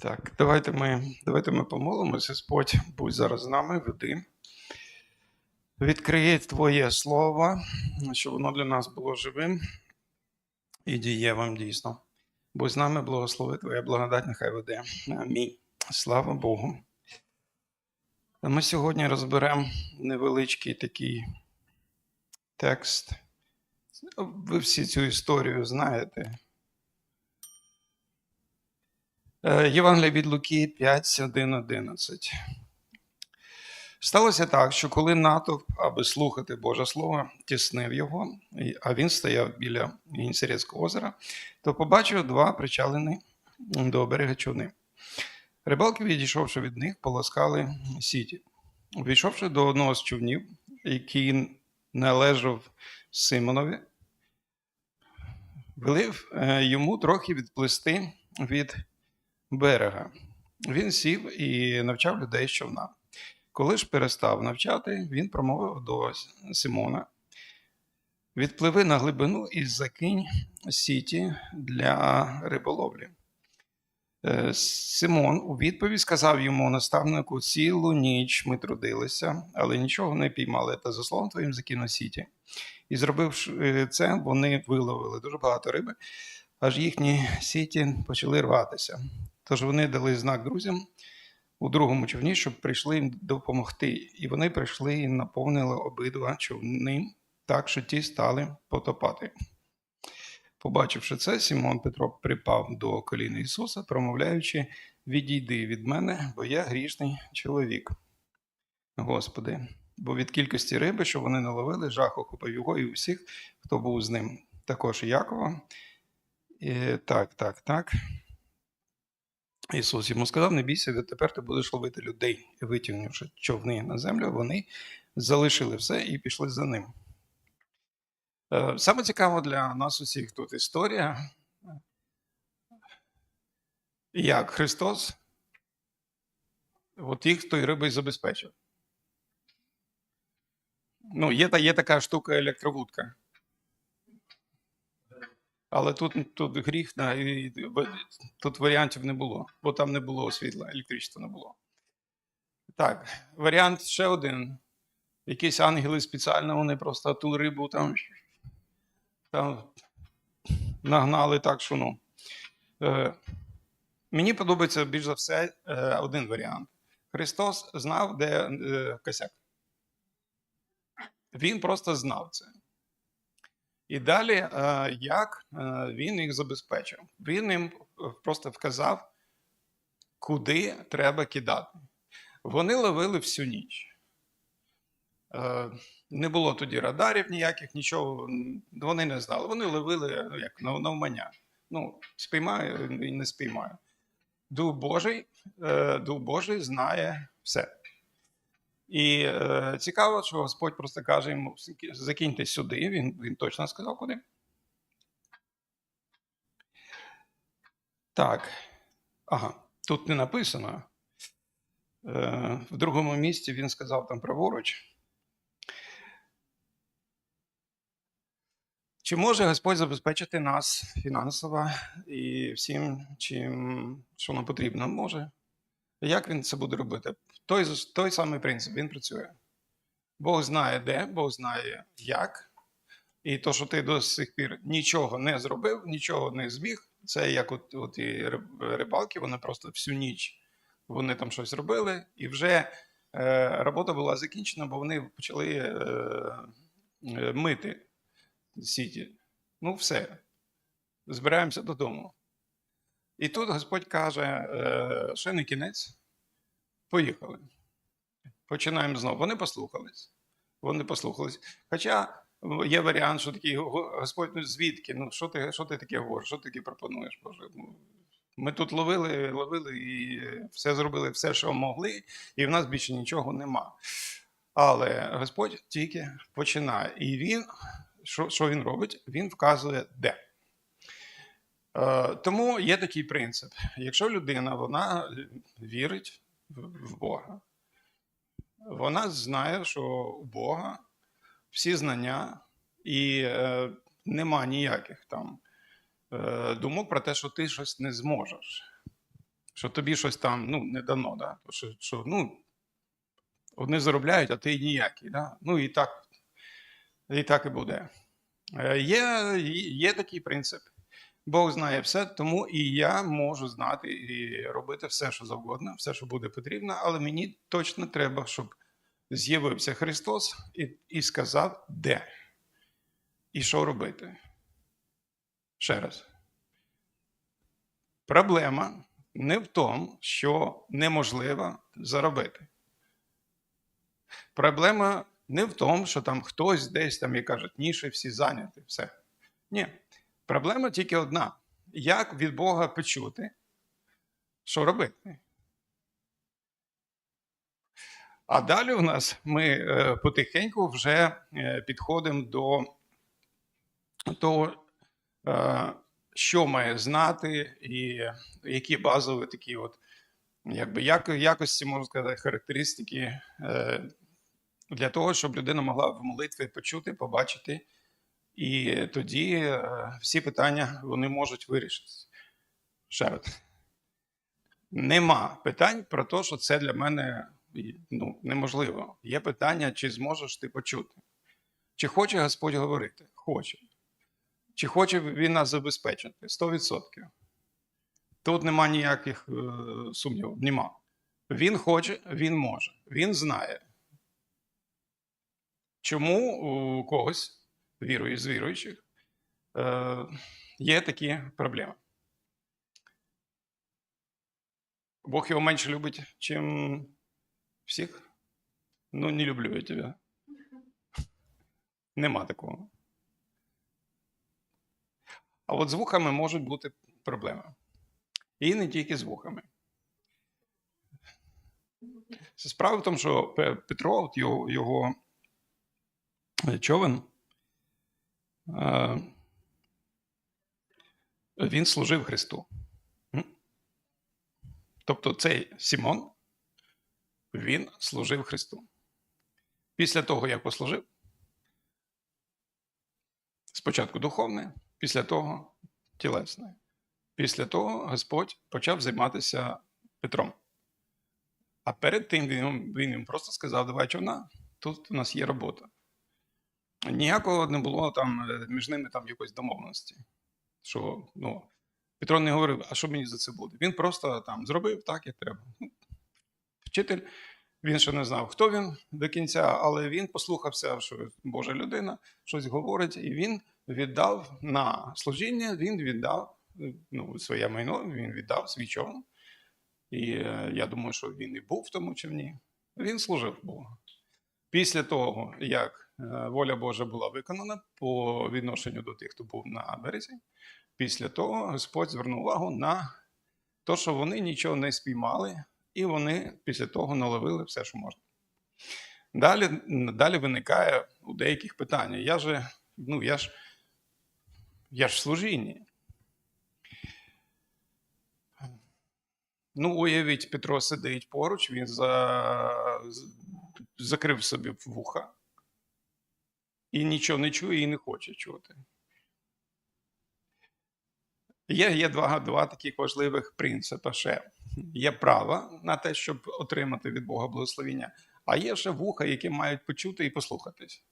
Так, давайте ми, давайте ми помолимося. Господь, будь зараз з нами, веди. Відкриє Твоє Слово, щоб воно для нас було живим і дієвим дійсно. Будь з нами, благослови Твоя благодать, нехай веде. Амінь. Слава Богу. Ми сьогодні розберемо невеличкий такий текст. Ви всі цю історію знаєте. Е, Євангелія від Луки 5, 1, 11. Сталося так, що коли натовп, аби слухати Боже Слово, тіснив його, а він стояв біля Гінцерецького озера, то побачив два причалені до берега човни. Рибалки, відійшовши від них, полоскали сіті. Увійшовши до одного з човнів, який належав Симонові, велив е, йому трохи відплисти від берега. Він сів і навчав людей з човна. Коли ж перестав навчати, він промовив до Симона: Відпливи на глибину і закинь сіті для риболовлі. Е, Симон у відповідь сказав йому наставнику: цілу ніч ми трудилися, але нічого не піймали, та за словом твоїм закинув сіті. І зробивши е, це, вони виловили дуже багато риби, аж їхні сіті почали рватися. Тож вони дали знак друзям у другому човні, щоб прийшли їм допомогти. І вони прийшли і наповнили обидва човни так, що ті стали потопати. Побачивши це, Сімон Петро припав до коліна Ісуса, промовляючи: Відійди від мене, бо я грішний чоловік. Господи, бо від кількості риби, що вони наловили, жах охопив його і усіх, хто був з ним, також Якова. І, так, так, так. Ісус йому сказав: не бійся, відтепер ти будеш ловити людей. І витягнувши човни на землю, вони залишили все і пішли за ним. Е, Саме цікаво для нас усіх тут історія, як Христос от їх той рибою забезпечив. Ну, є, є така штука електровудка. Але тут, тут гріх, да, і, тут варіантів не було, бо там не було світла, електричества не було. Так, варіант ще один. Якісь ангели спеціально, вони просто ту рибу там, там нагнали так, що ну. Е, мені подобається більш за все е, один варіант. Христос знав, де е, косяк. Він просто знав це. І далі, е, як е, він їх забезпечив? Він їм е, просто вказав, куди треба кидати. Вони ловили всю ніч. Не було тоді радарів ніяких, нічого вони не знали. Вони ловили ну, як навмання. Ну, спіймаю і не спіймаю. Дух Божий, Дух Божий знає все. І е, цікаво, що Господь просто каже йому: закиньте сюди. Він, він точно сказав, куди. Так. Ага, тут не написано. Е, в другому місці він сказав там праворуч. Чи може Господь забезпечити нас фінансово і всім, чим що нам потрібно? Може. Як він це буде робити? Той, той самий принцип, він працює. Бог знає де, Бог знає як. І то, що ти до сих пір нічого не зробив, нічого не зміг, це як от, от і рибалки, вони просто всю ніч вони там щось робили, і вже е, робота була закінчена, бо вони почали е, е, мити сіті. Ну, все. Збираємося додому. І тут Господь каже: е, ще не кінець, поїхали. Починаємо знову. Вони послухались. Вони послухались. Хоча є варіант, що такий Господь, ну звідки? Ну, що ти, що ти таке говориш? Що ти таке пропонуєш? Боже? Ну, ми тут ловили, ловили і все зробили, все, що могли, і в нас більше нічого нема. Але Господь тільки починає. І він, що, що він робить? Він вказує де. Е, тому є такий принцип: якщо людина вона вірить в в Бога, вона знає, що у Бога всі знання, і е, нема ніяких там е, думок про те, що ти щось не зможеш. що тобі щось там ну, не дано, да? Що, що ну, одні заробляють, а ти ніякий. Да? Ну і так, і так і буде. Е, Є, є такий принцип. Бог знає все, тому і я можу знати і робити все, що завгодно, все, що буде потрібно, але мені точно треба, щоб з'явився Христос і, і сказав, де і що робити. Ще раз. Проблема не в тому, що неможливо заробити. Проблема не в тому, що там хтось десь там і кажуть, ніше всі зайняті, все. Ні. Проблема тільки одна: як від Бога почути, що робити. А далі у нас ми е, потихеньку вже е, підходимо до того, е, що має знати, і які базові такі от, якби, як, якості, можна сказати, характеристики для того, щоб людина могла в молитві почути, побачити. І тоді е, всі питання вони можуть вирішитися. Ще раз. Нема питань про те, що це для мене ну, неможливо. Є питання, чи зможеш ти почути. Чи хоче Господь говорити? Хоче. Чи хоче він нас забезпечити? 100%. Тут нема ніяких е, сумнівів. Нема. Він хоче, він може, він знає. Чому у когось, вірую з віруючих, є такі проблеми? Бог його менше любить, чим всіх? Ну, не люблю я тебе. Нема такого. А от з вухами можуть бути проблеми. І не тільки з вухами. Справа в тому, що Петро, от його, його е, човен, він служив Христу. Тобто цей Сімон, він служив Христу. Після того, як послужив, спочатку духовне, після того тілесне. Після того Господь почав займатися Петром. А перед тим він, він їм просто сказав: давай човна, тут у нас є робота. Ніякого не було там е, між ними там якоїсь домовленості. Що, ну, Петро не говорив, а що мені за це буде? Він просто там зробив так, як треба. Ну, Вчитель, він ще не знав, хто він до кінця, але він послухався, що Божа людина щось говорить, і він віддав на служіння, він віддав е, ну, своє майно, він віддав свій човн. І е, я думаю, що він і був в тому човні. Він служив Богу. Після того, як воля Божа була виконана по відношенню до тих, хто був на березі, після того Господь звернув увагу на те, що вони нічого не спіймали, і вони після того наловили все, що можна. Далі, далі виникає у деяких питання. Я же, ну, я ж, я ж в служінні. Ну, уявіть, Петро сидить поруч, він за... закрив собі вуха і нічого не чує і не хоче чути. Є, є два, два таких важливих принципи ще. Є право на те, щоб отримати від Бога благословення, а є ще вуха, які мають почути і послухатись.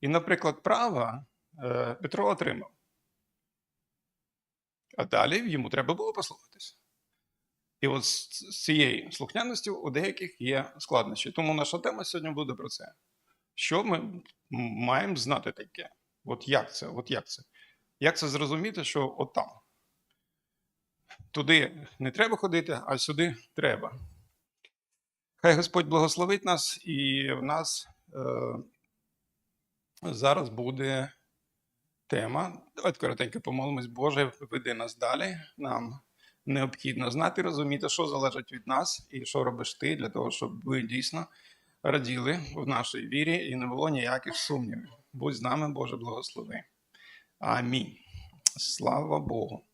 І, наприклад, право е, Петро отримав. А далі йому треба було послухатись. І от з цією слухняністю у деяких є складнощі. Тому наша тема сьогодні буде про це. Що ми маємо знати таке? От як це? От як це? Як це зрозуміти, що от там? Туди не треба ходити, а сюди треба. Хай Господь благословить нас, і в нас е, зараз буде тема. Давайте коротенько помолимось. Боже, веди нас далі. Нам необхідно знати, розуміти, що залежить від нас і що робиш ти для того, щоб ви дійсно раділи в нашій вірі і не було ніяких сумнівів. Будь з нами, Боже, благослови. Амінь. Слава Богу.